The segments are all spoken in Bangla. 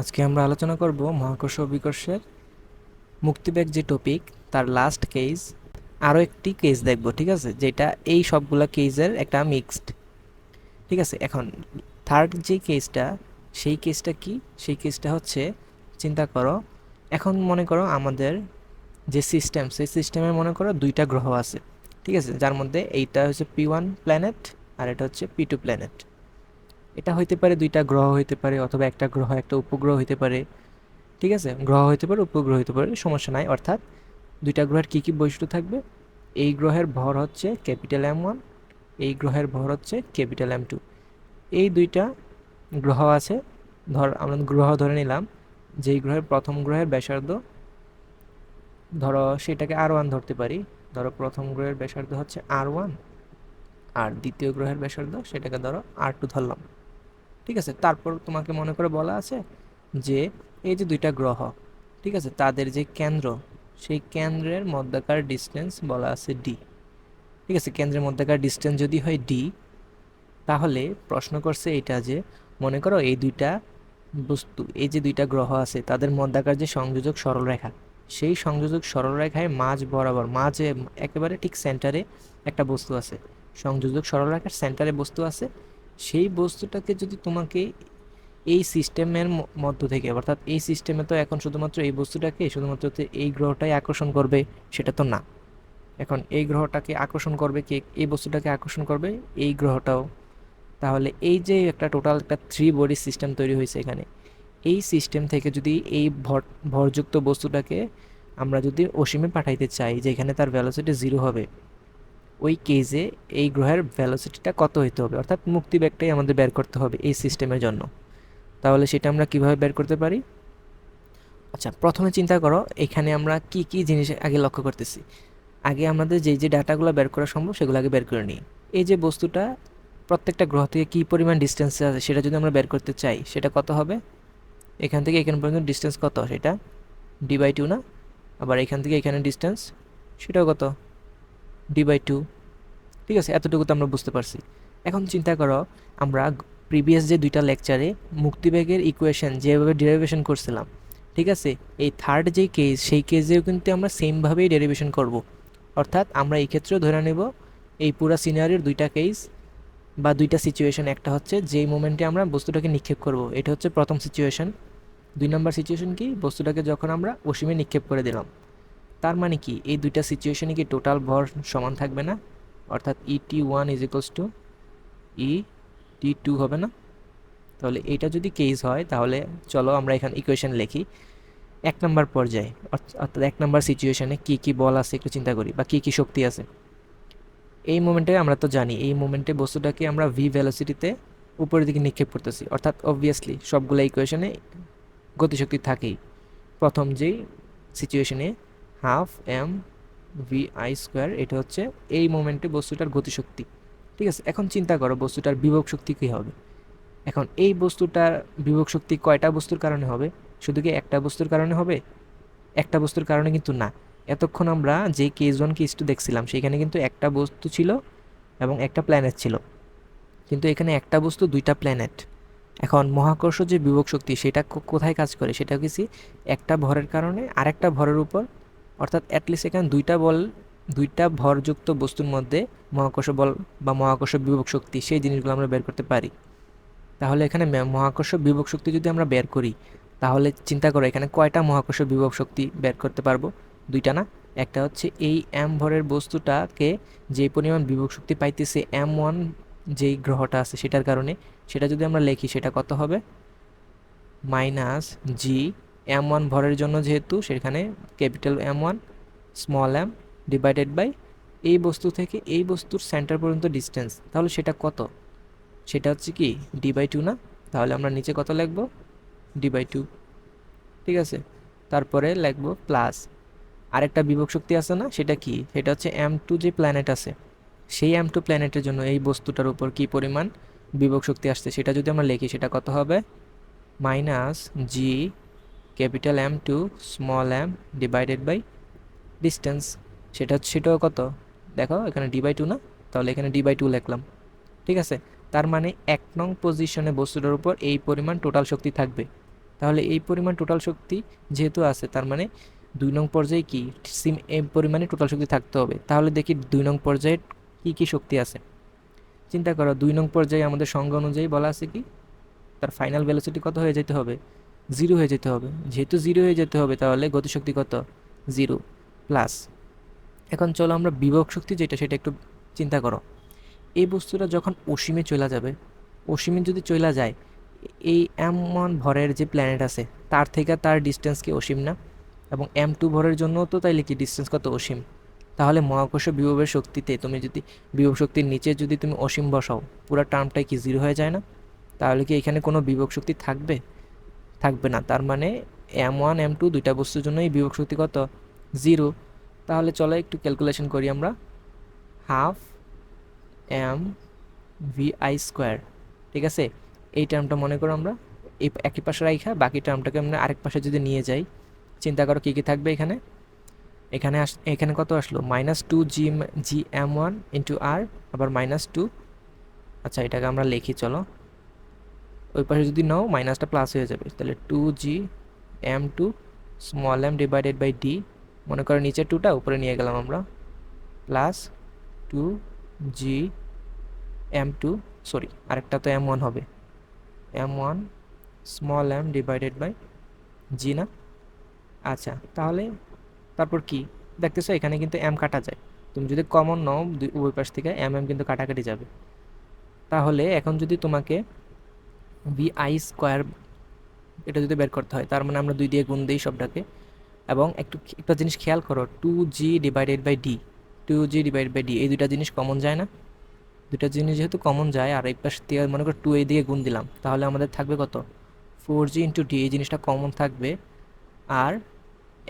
আজকে আমরা আলোচনা করব মহাকর্ষ অভিকর্ষের মুক্তিবেগ যে টপিক তার লাস্ট কেস আরও একটি কেস দেখব, ঠিক আছে? যেটা এই সবগুলা কেসের একটা মিক্সড ঠিক আছে? এখন থার্ড যে কেসটা সেই কেসটা কি? সেই কেসটা হচ্ছে, চিন্তা করো, এখন মনে করো আমাদের যে সিস্টেম সেই সিস্টেমে মনে করো দুইটা গ্রহ আছে, ঠিক আছে? যার মধ্যে এইটা হচ্ছে পি ওয়ান প্ল্যানেট আর এটা হচ্ছে পি টু প্ল্যানেট এটা হইতে পারে দুইটা গ্রহ হইতে পারে অথবা একটা গ্রহ, একটা উপগ্রহ হইতে পারে। ঠিক আছে? গ্রহ হইতে পারে, উপগ্রহ হইতে পারে, সমস্যা নাই। অর্থাৎ দুইটা গ্রহের কী কী বৈশিষ্ট্য থাকবে? এই গ্রহের ভর হচ্ছে ক্যাপিটাল এম ওয়ান, এই গ্রহের ভর হচ্ছে ক্যাপিটাল এম টু। এই দুইটা গ্রহ আছে, ধর আমরা গ্রহ ধরে নিলাম, যেই গ্রহের প্রথম গ্রহের ব্যাসার্ধ, ধরো সেটাকে আর ওয়ান ধরতে পারি। ধরো প্রথম গ্রহের ব্যাসার্ধ হচ্ছে আর ওয়ান, আর দ্বিতীয় গ্রহের ব্যাসার্ধ সেটাকে ধরো আর টু ধরলাম। ঠিক আছে? তারপর তোমাকে মনে করে বলা আছে যে এই যে দুইটা গ্রহ, ঠিক আছে? তাদের যে কেন্দ্র, সেই কেন্দ্রের মধ্যকার ডিস্টেন্স বলা আছে ডি ঠিক আছে? কেন্দ্রের মধ্যকার ডিস্টেন্স যদি হয় ডি তাহলে প্রশ্ন করছে এটা যে, মনে করো এই দুইটা বস্তু, এই যে দুইটা গ্রহ আছে, তাদের মধ্যাকার যে সংযোজক সরলরেখা সেই সংযোজক সরলরেখায় মাঝ বরাবর, মাঝে একেবারে ঠিক সেন্টারে একটা বস্তু আছে। সংযোজক সরলরেখার সেন্টারে বস্তু আছে সেই বস্তুটাকে যদি তোমাকে এই সিস্টেমের মধ্য থেকে, অর্থাৎ এই সিস্টেমে তো এখন শুধুমাত্র এই বস্তুটাকে, শুধুমাত্র এই গ্রহটাই আকর্ষণ করবে, সেটা তো না। এখন এই গ্রহটাকে আকর্ষণ করবে কে? এই বস্তুটাকে আকর্ষণ করবে এই গ্রহটাও। তাহলে এই যে একটা টোটাল একটা থ্রি বডি সিস্টেম তৈরি হয়েছে এখানে, এই সিস্টেম থেকে যদি এই ভর, ভরযুক্ত বস্তুটাকে আমরা যদি অসীমে পাঠাইতে চাই যে এখানে তার ভ্যালোসিটি জিরো হবে ওই কেজে এই গ্রহের ভ্যালোসিটিটা কত হইতে হবে? অর্থাৎ মুক্তি ব্যাগটাই আমাদের বের করতে হবে এই সিস্টেমের জন্য। তাহলে সেটা আমরা কীভাবে বের করতে পারি? আচ্ছা প্রথমে চিন্তা করো, এখানে আমরা কি কি জিনিস আগে লক্ষ্য করতেছি? আগে আমাদের যেই যে ডাটাগুলো বের করা সম্ভব, সেগুলো আগে বের করে নিই। এই যে বস্তুটা, প্রত্যেকটা গ্রহ থেকে কী পরিমাণ ডিস্টেন্সে আছে, সেটা যদি আমরা বের করতে চাই, সেটা কত হবে? এখান থেকে এখান পর্যন্ত ডিস্টেন্স কত? সেটা ডি বাই টু না? আবার এখান থেকে এখানে ডিস্টেন্স সেটাও কত? ডি বাই টু ঠিক আছে? এতটুকু তো আমরা বুঝতে পারছি। এখন চিন্তা করো, আমরা প্রিভিয়াস যে দুইটা লেকচারে মুক্তিবেগের ইকুয়েশন যেভাবে ডেরিভেশন করছিলাম, ঠিক আছে? এই থার্ড যে কেস সেই কেসেও কিন্তু আমরা সেমভাবেই ডেরিভেশন করব। অর্থাৎ আমরা এই ক্ষেত্রেও ধরে নেব, এই পুরা সিনারির দুইটা কেস বা দুইটা সিচুয়েশন একটা হচ্ছে যেই মোমেন্টে আমরা বস্তুটাকে নিক্ষেপ করব, এটা হচ্ছে প্রথম সিচুয়েশন দুই নম্বর সিচুয়েশন কি? বস্তুটাকে যখন আমরা অসীমে নিক্ষেপ করে দিলাম। তার মানে কি? এই দুইটা সিচুয়েশনে কি টোটাল ভর সমান থাকবে না? অর্থাৎ E T one is equals to E T two হবে না? তাহলে এটা যদি কেস হয়, তাহলে চলো আমরা এখানে ইকুয়েশন লিখি। এক নম্বর পর্যায়ে অর্থাৎ এক নম্বর সিচুয়েশনে কী কী বল আছে একটু চিন্তা করি, বা কী কী শক্তি আছে। এই মোমেন্টে আমরা তো জানি, এই মোমেন্টে বস্তুটাকে আমরা ভি ভ্যালোসিটিতে উপরের দিকে নিক্ষেপ করতেছি। অর্থাৎ অবভিয়াসলি সবগুলো ইকুয়েশনে গতিশক্তি থাকেই। প্রথম যেই সিচুয়েশনে half M V I square, এটা হচ্ছে এই মোমেন্টে বস্তুটার গতিশক্তি। ঠিক আছে, এখন চিন্তা করো বস্তুটার বিভব শক্তি কী হবে? এখন এই বস্তুটার বিভব শক্তি কয়টা বস্তুর কারণে হবে? শুধু কি একটা বস্তুর কারণে হবে? একটা বস্তুর কারণে কিন্তু না। এতক্ষণ আমরা যে কেস ওয়ান কেস টু দেখছিলাম, সেখানে কিন্তু একটা বস্তু ছিল এবং একটা প্ল্যানেট ছিল। কিন্তু এখানে একটা বস্তু, দুইটা প্ল্যানেট এখন মহাকর্ষ যে বিভব শক্তি, সেটা কোথায় কাজ করে? সেটা কিছু একটা ভরের কারণে, আরেকটা ভরের উপর অর্থাৎ অ্যাটলিস্ট এখানে দুইটা বল, দুইটা ভরযুক্ত বস্তুর মধ্যে মহাকর্ষ বল বা মহাকর্ষ বিভব শক্তি, সেই জিনিসগুলো আমরা বের করতে পারি। তাহলে এখানে মহাকর্ষ বিভব শক্তি যদি আমরা বের করি, তাহলে চিন্তা করো এখানে কয়টা মহাকর্ষ বিভব শক্তি বের করতে পারব? দুইটা না? একটা হচ্ছে এই এম ভরের বস্তুটাকে যে পরিমাণ বিভব শক্তি পাইতেছে এম ওয়ান যেই গ্রহটা আছে সেটার কারণে, সেটা যদি আমরা লিখি সেটা কত হবে? মাইনাস জি এম ওয়ান ভরের জন্য যেহেতু, সেখানে capital M one small M divided by এই বস্তু থেকে এই বস্তুর সেন্টার পর্যন্ত ডিস্টেন্স তাহলে সেটা কত? সেটা হচ্ছে কি ডি বাই টু না? তাহলে আমরা নিচে কত লিখব? ডি বাই টু ঠিক আছে? তারপরে লিখব প্লাস আরেকটা বিভব শক্তি আছে না, সেটা কি? সেটা হচ্ছে এম টু যে প্ল্যানেট আছে, সেই এম টু প্ল্যানেটের জন্য এই বস্তুটার উপর কি পরিমাণ বিভব শক্তি আসছে? সেটা যদি আমরা লিখি, সেটা কত হবে? Minus G capital M two small M divided by distance. সেটা সেটাও কত? দেখো, এখানে ডি বাই টু না? তাহলে এখানে ডি বাই টু লিখলাম। ঠিক আছে? তার মানে এক নং পজিশনে বস্তুটার উপর এই পরিমাণ টোটাল শক্তি থাকবে। তাহলে এই পরিমাণ টোটাল শক্তি যেহেতু আছে, তার মানে দুই নং পর্যায়ে কি? সিম এই পরিমাণে টোটাল শক্তি থাকতে হবে। তাহলে দেখি দুই নং পর্যায়ে কি কি শক্তি আছে? চিন্তা করো, দুই নং পর্যায়ে আমাদের সংজ্ঞা অনুযায়ী বলা আছে কি? তার ফাইনাল ভেলোসিটি কত হয়ে যেতে হবে? জিরো হয়ে যেতে হবে। যেহেতু জিরো হয়ে যেতে হবে, তাহলে গতিশক্তি কত? Zero plus. এখন চলো আমরা বিভব শক্তি যেটা, সেটা একটু চিন্তা করো। এই বস্তুটা যখন অসীমে চলে যাবে, অসীমে যদি চলে যায়, এই এম ওয়ান ভরের যে প্ল্যানেট আছে, তার থেকে তার ডিস্টেন্স কি অসীম না? এবং এম টু ভরের জন্য তো তাইলে কি ডিস্টেন্স কত অসীম? তাহলে মহাকর্ষ বিভবের শক্তিতে তুমি যদি, বিভব শক্তির নিচে যদি তুমি অসীম বসাও, পুরো টার্মটাই কি জিরো হয়ে যায় না? তাহলে কি এখানে কোনো বিভব শক্তি থাকবে? থাকবে না। তার মানে এম ওয়ান এম টু দুইটা বস্তুর জন্য এই বিভব শক্তি কত? জিরো তাহলে চলো একটু ক্যালকুলেশন করি আমরা। Half M V I square ঠিক আছে? এই টার্মটা মনে করো আমরা। এই একই পাশে রাখা বাকি টার্মটাকে আমরা আরেক পাশে যদি নিয়ে যাই, চিন্তা করো কী কী থাকবে এখানে? এখানে আস, এখানে কত আসলো? Minus two G G M one into R আবার মাইনাস টু আচ্ছা এটাকে আমরা লিখি, চলো। ওই পাশে যদি নাও মাইনাসটা প্লাস হয়ে যাবে। তাহলে two G M two small M divided by D মনে করো নিচের টুটা উপরে নিয়ে গেলাম আমরা। Plus two G M two sorry আরেকটা তো এম ওয়ান হবে। M one small M divided by G না? আচ্ছা তাহলে তারপর কি? দেখতেছো, এখানে কিন্তু এম কাটা যায়। তুমি যদি কমন নাও উভয় পাশ থেকে এম এম কিন্তু কাটাকাটি যাবে। তাহলে এখন যদি তোমাকে ভি আই স্কোয়ার এটা যদি বের করতে হয়, তার মানে আমরা দুই দিয়ে গুণ দিই সবটাকে। এবং একটু একটা জিনিস খেয়াল করো two G divided by D two G divide by D এই দুইটা জিনিস কমন যায় না? দুটা জিনিস যেহেতু কমন যায়, আর এই পাশ দিয়ে মনে করো টু এই দিকে গুণ দিলাম, তাহলে আমাদের থাকবে কত? ফোর জি ইন্টু ডি এই জিনিসটা কমন থাকবে। আর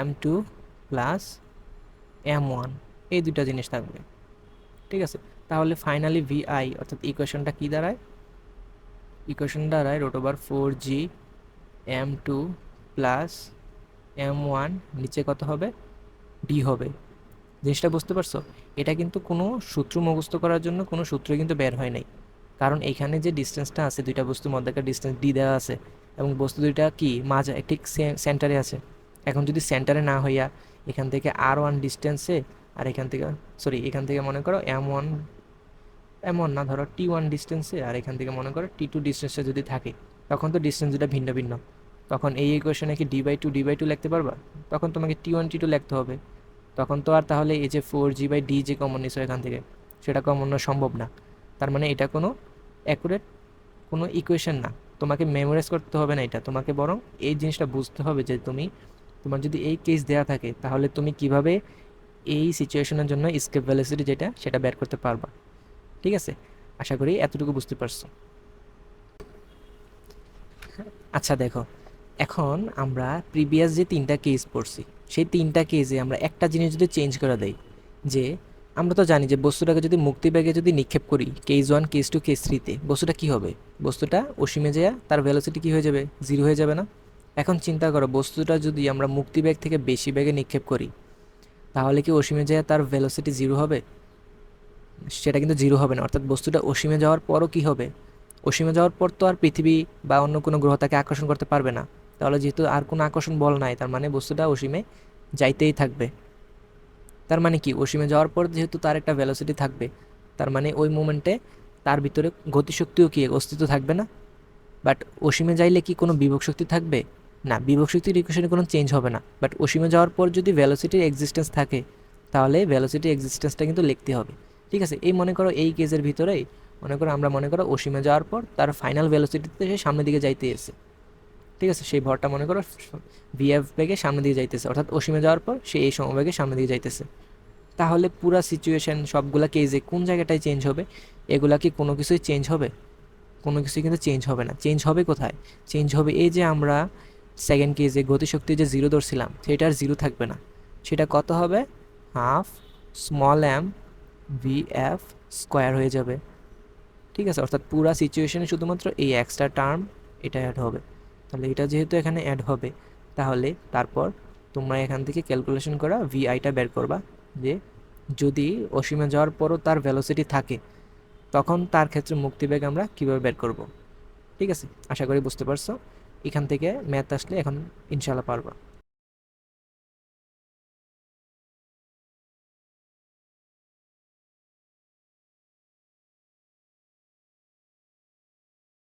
M two plus M one এই দুটা জিনিস থাকবে। ঠিক আছে? তাহলে ফাইনালি ভি আই অর্থাৎ ইকুয়েশনটা কী দাঁড়ায়? ইকুয়েশন দাঁড়ায় root over four G M two plus M one নিচে কত হবে? ডি হবে। জিনিসটা বুঝতে পারছ? এটা কিন্তু কোনো সূত্র মুখস্থ করার জন্য কোনো সূত্র কিন্তু বের হয় নাই। কারণ এখানে যে ডিস্টেন্সটা আছে, দুইটা বস্তুর মধ্যেকার ডিস্টেন্স ডি দেওয়া আছে এবং বস্তু দুইটা কি? মাঝে ঠিক সেন্টারে আছে। এখন যদি সেন্টারে না হইয়া এখান থেকে আর ওয়ান ডিস্টেন্সে আর এখান থেকে সরি এখান থেকে মনে করো এম ওয়ান এম ওয়ান না, ধরো টি ওয়ান ডিস্টেন্সে আর এখান থেকে মনে করো টি টু ডিস্টেন্সে যদি থাকে, তখন তো ডিস্টেন্স দুটা ভিন্ন ভিন্ন। তখন এই ইকুয়েশনে কি D by two D by two লিখতে পারবা? তখন তোমাকে টি ওয়ান টি টু লিখতে হবে। তখন তো আর তাহলে এই যে ফোর জি বাই ডি যে কমন নিছো এখান থেকে, সেটা কমন সম্ভব না। তার মানে এটা কোনো অ্যাকুরেট কোনো ইকুয়েশন না। তোমাকে মেমোরাইজ করতে হবে না এটা। তোমাকে বরং এই জিনিসটা বুঝতে হবে যে তুমি, তোমার যদি এই কেস দেওয়া থাকে, তাহলে তুমি কীভাবে এই সিচুয়েশনের জন্য স্কেপ ভ্যালিসিটি যেটা, সেটা বের করতে পারবা। ঠিক আছে? আশা করি এতটুকু বুঝতে পারছ। আচ্ছা দেখো। এখন আমরা প্রিভিয়াস যে তিনটা কেস পড়ছি, সেই তিনটা কেসে আমরা একটা জিনিস যদি চেঞ্জ করে দেই, যে আমরা তো জানি যে বস্তুটাকে যদি মুক্তি ব্যাগে যদি নিক্ষেপ করি case one case two case থ্রিতে বস্তুটা কী হবে? বস্তুটা অসীমে যায়, তার ভ্যালোসিটি কী হয়ে যাবে? জিরো হয়ে যাবে না? এখন চিন্তা করো, বস্তুটা যদি আমরা মুক্তিবেগ থেকে বেশি ব্যাগে নিক্ষেপ করি, তাহলে কি অসীমে যায় তার ভ্যালোসিটি জিরো হবে? সেটা কিন্তু জিরো হবে না। অর্থাৎ বস্তুটা অসীমে যাওয়ার পরও কি হবে? অসীমে যাওয়ার পর তো আর পৃথিবী বা অন্য কোনো গ্রহ তাকে আকর্ষণ করতে পারবে না। তাহলে যেহেতু আর কোনো আকর্ষণ বল নাই, তার মানে বস্তুটা অসীমে যাইতেই থাকবে। তার মানে কি? অসীমে যাওয়ার পর যেহেতু তার একটা ভ্যালোসিটি থাকবে, তার মানে ওই মোমেন্টে তার ভিতরে গতিশক্তিও কি? অস্তিত্ব থাকবে না। বাট অসীমে যাইলে কি কোনো বিভব শক্তি থাকবে? না, বিভব শক্তির ইকুয়েশনে কোনো চেঞ্জ হবে না। বাট অসীমে যাওয়ার পর যদি ভ্যালোসিটির এক্সিস্টেন্স থাকে, তাহলে ভ্যালোসিটি এক্সিস্টেন্সটা কিন্তু লিখতে হবে। ঠিক আছে? এই মনে করো এই কেজের ভিতরেই, মনে করো আমরা মনে করো অসীমে যাওয়ার পর তার ফাইনাল ভ্যালোসিটিতে সে সামনের দিকে যাইতে এসে ঠিক আছে? সেই ভরটা মনে করো ভিএফ বেগে সামনের দিকে যাইতেছে। অর্থাৎ অসীমে যাওয়ার পর সে এই সমবেগে সামনের দিকে যাইতেছে। তাহলে পুরা সিচুয়েশন সবগুলা কেজে কোন জায়গাটায় চেঞ্জ হবে? এগুলা কি কোনো কিছুই চেঞ্জ হবে? কোনো কিছুই কিন্তু চেঞ্জ হবে না। চেঞ্জ হবে কোথায়? চেঞ্জ হবে এই যে আমরা সেকেন্ড কেজে গতিশক্তি যে জিরো ধরছিলাম সেটা আর জিরো থাকবে না। সেটা কত হবে? Half small M V F square হয়ে যাবে। ঠিক আছে? অর্থাৎ পুরা সিচুয়েশনে শুধুমাত্র এই এক্সট্রা টার্ম এটা অ্যাড হবে। তাহলে এটা যেহেতু এখানে অ্যাড হবে, তাহলে তারপর তোমরা এখান থেকে ক্যালকুলেশন করা ভিআইটা বের করবা যে যদি অসীমে যাওয়ার পরও তার ভ্যালোসিটি থাকে, তখন তার ক্ষেত্রে মুক্তিবেগ আমরা কীভাবে বের করব? ঠিক আছে? আশা করি বুঝতে পারছ? এখান থেকে ম্যাথ আসলে এখন ইনশাল্লাহ পারবা।